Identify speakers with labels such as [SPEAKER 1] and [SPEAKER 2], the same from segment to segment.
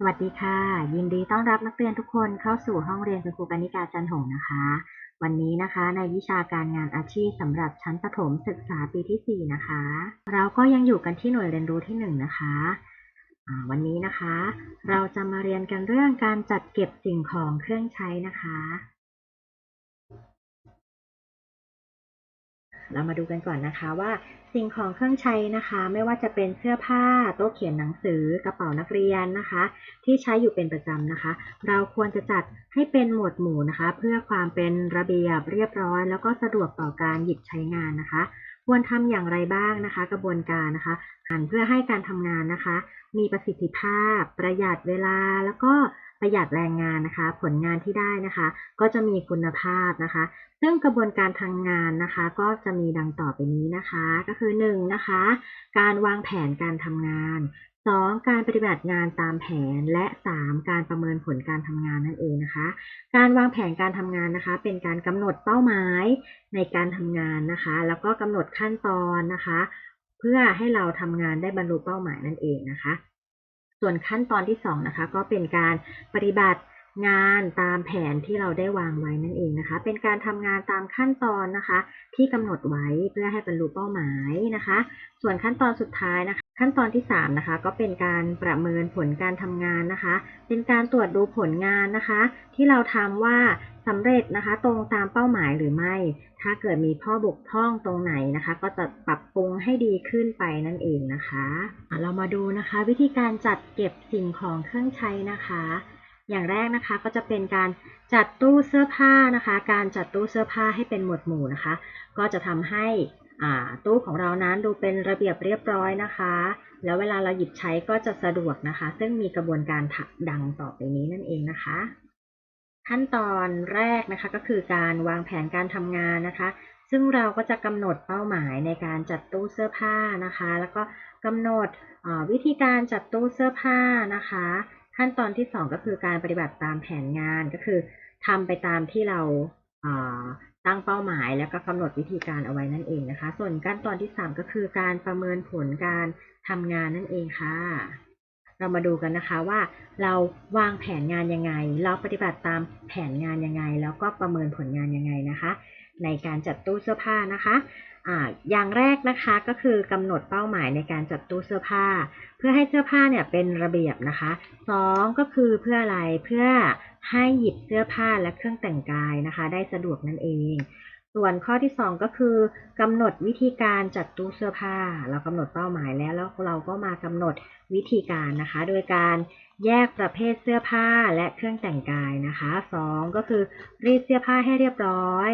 [SPEAKER 1] สวัสดีค่ะ ยินดีต้อนรับนักเรียนทุกคนเข้าสู่ห้องเรียนคุณครูกนิกาจันหงนะคะ วันนี้นะคะในวิชาการงานอาชีพสำหรับชั้นประถมศึกษาปีที่ 4 นะคะ เราก็ยังอยู่กันที่หน่วยเรียนรู้ที่ 1 นะคะวันนี้นะคะ เราจะมาเรียนกันเรื่องการจัดเก็บสิ่งของเครื่องใช้นะคะ เรามาดูกันก่อนนะคะว่าสิ่งของเครื่องใช้นะคะ ไม่ว่าจะเป็นเสื้อผ้าโต๊ะเขียนหนังสือกระเป๋านักเรียนนะคะ ที่ใช้อยู่เป็นประจำนะคะ เราควรจะจัดให้เป็นหมวดหมู่นะคะ เพื่อความเป็นระเบียบเรียบร้อย แล้วก็สะดวกต่อการหยิบใช้งานนะคะ ควรทำอย่างไรบ้างนะคะ กระบวนการนะคะหันเพื่อให้การทำงานนะคะ มีประสิทธิภาพ ประหยัดเวลาแล้วก็ ประหยัดแรงงานนะคะ ผลงานที่ได้นะคะ ก็จะมีคุณภาพนะคะ ซึ่งกระบวนการทำงงานนะคะ ก็จะมีดังต่อไปนี้นะคะ ก็คือ1นะคะ การวางแผนการทำงาน 2. การปฏิบัติงานตามแผนและ 3. การประเมินผลการทำงานนั่นเองนะคะ การวางแผนการทำงานนะคะ เป็นการกำหนดเป้าหมายในการทำงานนะคะ แล้วก็กำหนดขั้นตอนนะคะ เพื่อให้เราทำงานได้บรรลุเป้าหมายนั่นเองนะคะ ส่วนขั้นตอนที่2นะคะก็เป็นการปฏิบัติ งานตามแผนที่เราได้วางไว้นั่นเองนะคะ เป็นการทำงานตามขั้นตอนนะคะ ที่กำหนดไว้เพื่อให้บรรลุเป้าหมายนะคะ ส่วนขั้นตอนสุดท้ายนะคะ ขั้นตอนที่3นะคะก็เป็นการประเมินผลการทำงานนะคะ เป็นการตรวจดูผลงานนะคะ ที่เราทำว่าสำเร็จนะคะ ตรงตามเป้าหมายหรือไม่ ถ้าเกิดมีข้อบกพร่องตรงไหนนะคะ ก็จะปรับปรุงให้ดีขึ้นไปนั่นเองนะคะอะเรามาดูนะคะ วิธีการจัดเก็บสิ่งของเครื่องใช้นะคะ อย่างแรกนะคะก็จะเป็นการจัดตู้เสื้อผ้านะคะ การจัดตู้เสื้อผ้าให้เป็นหมวดหมู่นะคะ ก็จะทำให้ตู้ของเรานั้นดูเป็นระเบียบเรียบร้อยนะคะ แล้วเวลาเราหยิบใช้ก็จะสะดวกนะคะ ซึ่งมีกระบวนการดังต่อไปนี้นั่นเองนะคะ ขั้นตอนแรกนะคะก็คือการวางแผนการทำงานนะคะ ซึ่งเราก็จะกำหนดเป้าหมายในการจัดตู้เสื้อผ้านะคะ แล้วก็กำหนดวิธีการจัดตู้เสื้อผ้านะคะ ขั้นตอนที่ 2 ก็คือการปฏิบัติตามแผนงานก็คือทำไปตามที่เราตั้งเป้าหมายแล้วก็กำหนดวิธีการเอาไว้นั่นเองนะคะ ส่วนขั้นตอนที่ 3 ก็คือการประเมินผลการทำงานนั่นเองค่ะ เรามาดูกันนะคะว่า เราวางแผนงานยังไง เราปฏิบัติตามแผนงานยังไง แล้วก็ประเมินผลงานยังไงนะคะ ในการจัดตู้เสื้อผ้านะคะอ่าอย่างแรกนะคะก็คือกำหนดเป้าหมายในการจัดตู้เสื้อผ้า เพื่อให้เสื้อผ้าเนี่ยเป็นระเบียบนะคะสองก็คือเพื่ออะไรเพื่อให้หยิบเสื้อผ้าและเครื่องแต่งกายนะคะ ได้สะดวกนั่นเอง ส่วนข้อที่ 2 ก็คือกำหนดวิธีการจัดตู้เสื้อผ้า เรากำหนดเป้าหมายแล้วแล้วเราก็มากำหนดวิธีการนะคะ โดยการแยกประเภทเสื้อผ้าและเครื่องแต่งกายนะคะ 2 ก็คือรีดเสื้อผ้าให้เรียบร้อย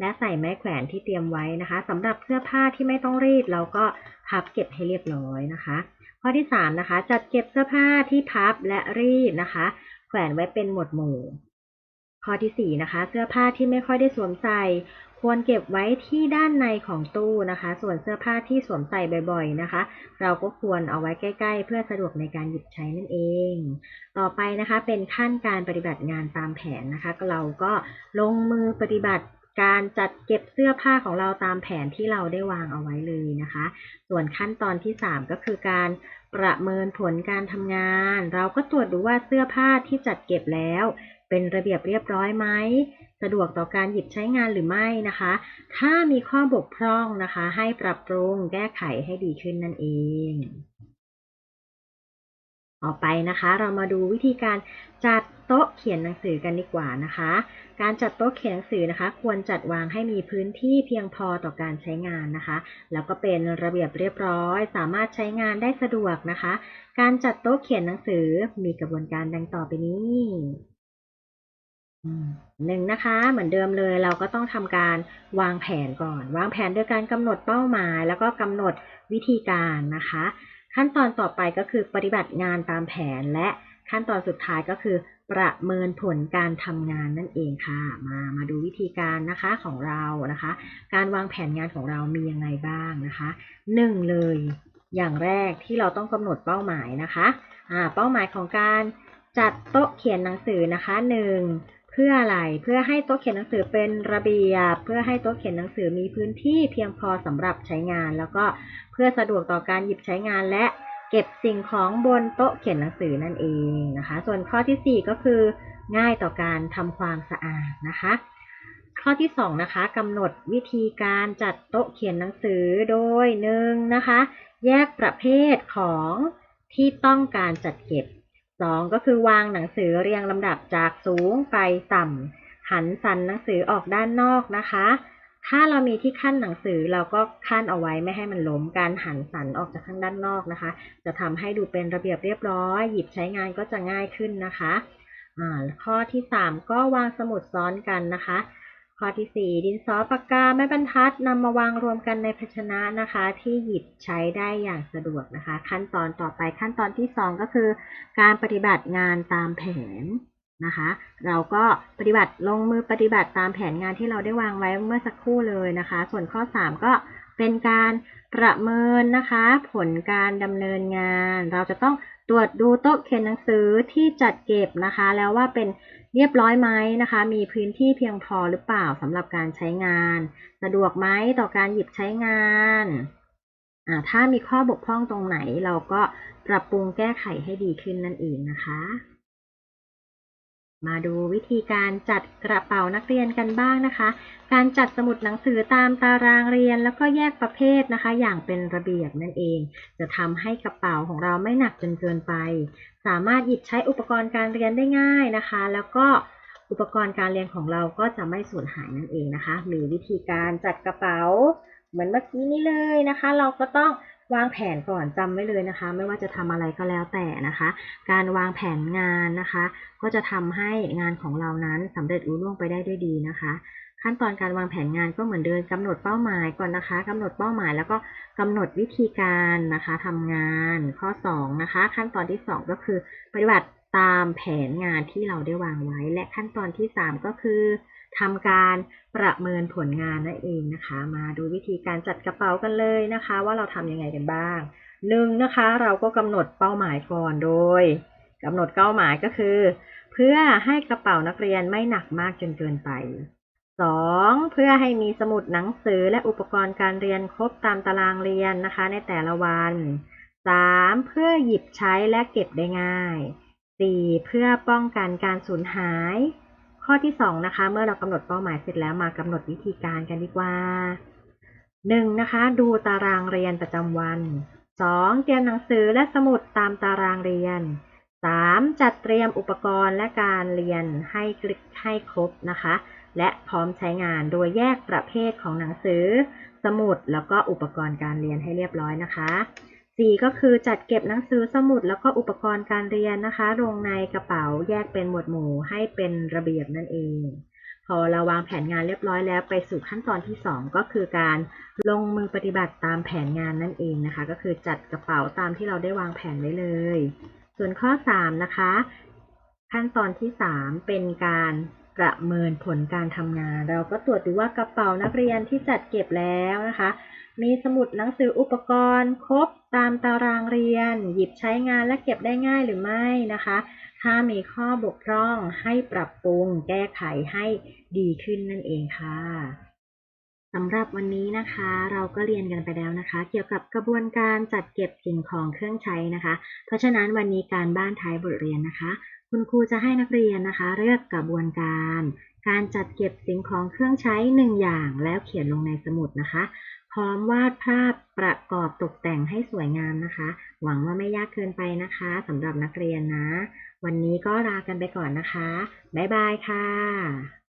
[SPEAKER 1] และใส่ไม้แขวนที่เตรียมไว้นะคะสำหรับเสื้อผ้าที่ไม่ต้องรีดเราก็พับเก็บให้เรียบร้อยนะคะ ข้อที่ 3 นะคะ จัดเก็บเสื้อผ้าที่พับและรีดนะคะ แขวนไว้เป็นหมวดหมู่ ข้อที่ 4 นะคะ เสื้อผ้าที่ไม่ค่อยได้สวมใส่ควรเก็บไว้ที่ด้านในของตู้นะคะ ส่วนเสื้อผ้าที่สวมใส่บ่อยๆนะคะ เราก็ควรเอาไว้ใกล้ ๆ เพื่อสะดวกในการหยิบใช้นั่นเอง ต่อไปนะคะเป็นขั้นการปฏิบัติงานตามแผนนะคะเราก็ลงมือปฏิบัติการจัดเก็บเสื้อผ้าของเราตามแผนที่เราได้วางเอาไว้เลยนะคะ ส่วนขั้นตอนที่ 3 ก็คือการประเมินผลการทำงาน เราก็ตรวจดูว่าเสื้อผ้าที่จัดเก็บแล้ว เป็นระเบียบเรียบร้อยไหม สะดวกต่อการหยิบใช้งานหรือไม่นะคะ ถ้ามีข้อบกพร่องนะคะ ให้ปรับปรุงแก้ไขให้ดีขึ้นนั่นเอง ต่อไปนะคะ เรามาดูวิธีการจัดโต๊ะเขียนหนังสือกันดีกว่านะคะ การจัดโต๊ะเขียนหนังสือนะคะ ควรจัดวางให้มีพื้นที่เพียงพอต่อการใช้งานนะคะ แล้วก็เป็นระเบียบเรียบร้อย สามารถใช้งานได้สะดวกนะคะ การจัดโต๊ะเขียนหนังสือมีกระบวนการดังต่อไปนี้ หนึ่งนะคะเหมือนเดิมเลยเราก็ต้องทำการวางแผนก่อน วางแผนโดยการกำหนดเป้าหมาย แล้วก็กำหนดวิธีการนะคะ ขั้นตอนต่อไปก็คือปฏิบัติงานตามแผนและขั้นตอนสุดท้ายก็คือ ประเมินผลการทำงานนั่นเองค่ะ มามาดูวิธีการนะคะของเรานะคะ การวางแผนงานของเรามียังไงบ้างนะคะหนึ่งเลยอย่างแรกที่เราต้องกำหนดเป้าหมายนะคะอ่าเป้าหมายของการจัดโต๊ะเขียนหนังสือนะคะหนึ่ง พื่ออะไรเพื่อให้โต๊ะเขียนหนังสือเป็นระเบียบ เพื่อให้โต๊ะเขียนหนังสือมีพื้นที่เพียงพอสำหรับใช้งาน แล้วก็เพื่อสะดวกต่อการหยิบใช้งานและเก็บสิ่งของบนโต๊ะเขียนหนังสือนั่นเองนะคะ ส่วนข้อทีสี่4 ก็คือ ง่ายต่อการทำความสะอาดนะคะ ข้อที่2นะคะกำหนดวิธีการจัดโต๊ะเขียนหนังสือโดยหนึ่งนะคะ แยกประเภทของที่ต้องการจัดเก็บ 2 ก็คือวางหนังสือเรียงลำดับจากสูงไปต่ำหันสันหนังสือออกด้านนอกนะคะ ถ้าเรามีที่ขั้นหนังสือเราก็ขั้นเอาไว้ไม่ให้มันล้มการหันสันออกจากข้างด้านนอกนะคะ จะทำให้ดูเป็นระเบียบเรียบร้อย หยิบใช้งานก็จะง่ายขึ้นนะคะข้อที่ 3 ก็วางสมุดซ้อนกันนะคะ ข้อที่ 4 ดินสอปากกาไม้บรรทัดนำมาวางรวมกันในภาชนะนะคะ ที่หยิบใช้ได้อย่างสะดวกนะคะ ขั้นตอนต่อไปขั้นตอนที่ 2 ก็คือ การปฏิบัติงานตามแผนนะคะ เราก็ปฏิบัติลงมือปฏิบัติตามแผนงานที่เราได้วางไว้เมื่อสักครู่เลยนะคะ ส่วนข้อ 3 ก็เป็นการประเมินนะคะ ผลการดำเนินงาน เราจะต้องตรวจดูโต๊ะเขียนหนังสือที่จัดเก็บนะคะ แล้วว่าเป็น เรียบร้อยไหมนะคะ มีพื้นที่เพียงพอหรือเปล่าสำหรับการใช้งาน สะดวกไหมต่อการหยิบใช้งานถ้ามีข้อบกพร่องตรงไหนเราก็ปรับปรุงแก้ไขให้ดีขึ้นนั่นเองนะคะ มาดูวิธีการจัดกระเป๋านักเรียนกันบ้างนะคะ การจัดสมุดหนังสือตามตารางเรียนแล้วก็แยกประเภทนะคะ อย่างเป็นระเบียบนั่นเอง จะทำให้กระเป๋าของเราไม่หนักจนเกินไป สามารถหยิบใช้อุปกรณ์การเรียนได้ง่ายนะคะ แล้วก็อุปกรณ์การเรียนของเราก็จะไม่สูญหายนั่นเองนะคะมีวิธีการจัดกระเป๋า เหมือนเมื่อกี้นี้เลยนะคะ เราก็ต้อง วางแผนก่อนจำไว้เลยนะคะ ไม่ว่าจะทำอะไรก็แล้วแต่นะคะ การวางแผนงานนะคะ ก็จะทำให้งานของเรานั้นสำเร็จรุ่ล่วงไปได้ด้วยดีนะคะ ขั้นตอนการวางแผนงานก็เหมือนเดิมกำหนดเป้าหมายก่อนนะคะกำหนดเป้าหมายแล้วก็กำหนดวิธีการนะคะทำงานข้อ2นะคะ ขั้นตอนที่ 2 ก็คือปฏิบัติตามแผนงานที่เราได้วางไว้ และขั้นตอนที่ 3 ก็คือ ทำการประเมินผลงานนั่นเองนะคะ มาดูวิธีการจัดกระเป๋ากันเลยนะคะ ว่าเราทำยังไงกันบ้างหนึ่งนะคะเราก็กำหนดเป้าหมายก่อนโดยกำหนดเป้าหมายก็คือ เพื่อให้กระเป๋านักเรียนไม่หนักมากจนเกินไป 2. เพื่อให้มีสมุดหนังสือและอุปกรณ์การเรียนครบตามตารางเรียนนะคะ ในแต่ละวัน 3. เพื่อหยิบใช้และเก็บได้ง่าย 4. เพื่อป้องกันการสูญหาย ข้อที่2นะคะ เมื่อเรากำหนดเป้าหมายเสร็จแล้วมากำหนดวิธีการกันดีกว่า 1. นะคะ ดูตารางเรียนประจำวัน 2. เตรียมหนังสือและสมุดตามตารางเรียน 3. จัดเตรียมอุปกรณ์และการเรียนให้คลิกให้ครบนะคะ และพร้อมใช้งานโดยแยกประเภทของหนังสือ สมุดแล้วก็อุปกรณ์การเรียนให้เรียบร้อยนะคะ 4 ก็คือจัดเก็บหนังสือสมุดแล้วก็อุปกรณ์การเรียนนะคะ ลงในกระเป๋าแยกเป็นหมวดหมู่ให้เป็นระเบียบนั่นเอง พอเราวางแผนงานเรียบร้อยแล้วไปสู่ขั้นตอนที่ 2 ก็คือการลงมือปฏิบัติตามแผนงานนั่นเองนะคะ ก็คือจัดกระเป๋าตามที่เราได้วางแผนไว้เลย ส่วนข้อ 3 นะคะ ขั้นตอนที่ 3 เป็นการประเมินผลการทำงาน เราก็ตรวจดูว่ากระเป๋านักเรียนที่จัดเก็บแล้วนะคะ มีสมุดหนังสืออุปกรณ์ ครบ ตามตารางเรียน หยิบใช้งานและเก็บได้ง่ายหรือไม่นะคะ ถ้ามีข้อบกพร่องให้ปรับปรุงแก้ไขให้ดีขึ้นนั่นเองค่ะสำหรับวันนี้นะคะ เราก็เรียนกันไปแล้วนะคะ เกี่ยวกับกระบวนการจัดเก็บสิ่งของเครื่องใช้นะคะ เพราะฉะนั้นวันนี้การบ้านท้ายบทเรียนนะคะ คุณครูจะให้นักเรียนนะคะ เลือกกระบวนการ การจัดเก็บสิ่งของเครื่องใช้หนึ่งอย่างแล้วเขียนลงในสมุดนะคะ พร้อมวาดภาพประกอบตกแต่งให้สวยงามนะคะ หวังว่าไม่ยากเกินไปนะคะสำหรับนักเรียนนะ วันนี้ก็ลากันไปก่อนนะคะ บ๊ายบายค่ะ